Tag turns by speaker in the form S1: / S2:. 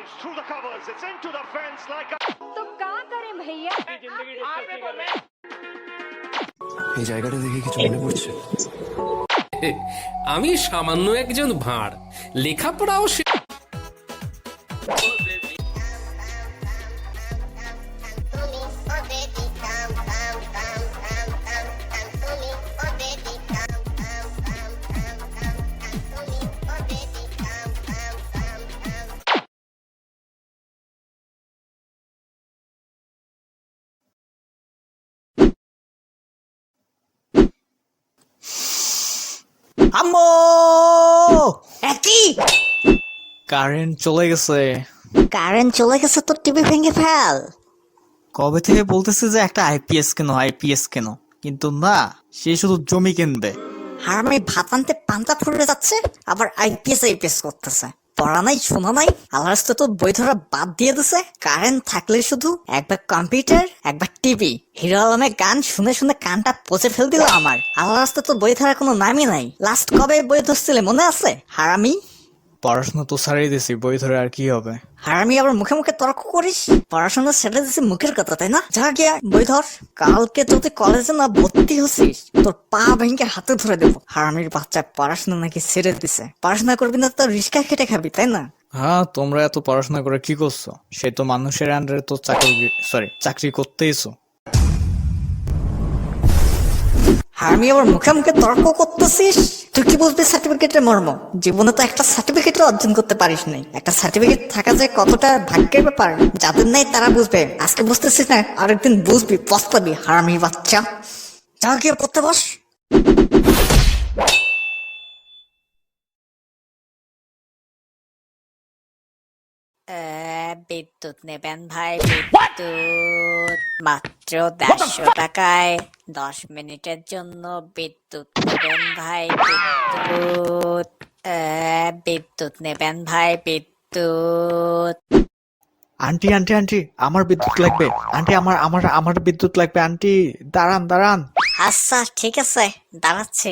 S1: drives through the covers. It's into the fence like a.
S2: तो का करें भैया
S3: এই জায়গাটা দেখে কিছু মনে পড়ছে
S4: আমি সামান্য একজন ভাঁড় লেখাপড়াও
S5: আম্মু!
S6: একই
S5: কারেন্ট চলে গেছে।
S6: কারেন্ট চলে গেছে তোর টিভি ভেঙে ফেল।
S5: কবে থেকে বলতেছে যে একটা আইপিএস কেন আইপিএস কেন? কিন্তু না সে শুধু জমি কিনবে।
S6: আর আমি ভাত আনতে পান্তা ফুটে যাচ্ছে আবার আইপিএস আইপিএস করতেছে। পড়া নাই, শোনা নাই। আল্লাহ রাস্তা তো বই ধরা বাদ দিয়ে দিছে। কারেন্ট থাকলে শুধু একবার কম্পিউটার, একবার টিভি। হিরো আলমের গান শুনে শুনে কানটা পচে ফেল দিল আমার। আল্লাহ রাস্তা তো বই ধরা কোনো নামই নাই। লাস্ট কবে বই ধরছিলে, মনে আছে? হারামি?
S5: পড়াশোনা তো ছাড়িয়ে দিছি বই ধরে আর কি হবে?
S6: হারামি আবার মুখে মুখে তর্ক করিস? পড়াশোনা ছেড়ে দিছি মুখের কথা তাই না? যা গিয়া বই ধর কালকে যদি কলেজে না ভর্তি হচ্ছিস তোর পা ভেঙে হাতে ধরে দেবো। হারামির বাচ্চা পড়াশোনা নাকি ছেড়ে দিছে। পড়াশোনা করবি না তো রিস্কা খেটে খাবি তাই না?
S5: হ্যাঁ তোমরা এত পড়াশোনা করে কি করছ? সে তো মানুষের আন্ডারে তো চাকরি সরি চাকরি করতেইছো।
S6: আমি আবার মুখে মুখে তর্ক করতেছিস? তুই কি বুঝবি সার্টিফিকেটের মর্ম? জীবনে তো একটা সার্টিফিকেটও অর্জন করতে পারিস নাই। একটা সার্টিফিকেট থাকা যায় কতটা ভাগ্যের ব্যাপার, যাদের নাই তারা বুঝবে। আজকে বুঝতেছিস না, আরেকদিন বুঝবি, পস্তাবি হারামি বাচ্চা যা গিয়ে পড়তে বস। বিদ্যুৎ নেবেন ভাই বিদ্যুৎ মাত্র দেড়শো টাকায়। দশ মিনিটের জন্য বিদ্যুৎ নেবেন ভাই বিদ্যুৎ। বিদ্যুৎ নেবেন ভাই বিদ্যুৎ।
S5: আন্টি আন্টি আন্টি আমার বিদ্যুৎ লাগবে। আন্টি আমার আমার আমার বিদ্যুৎ লাগবে আন্টি। দাঁড়ান দাঁড়ান।
S6: আচ্ছা ঠিক আছে দাঁড়াচ্ছি।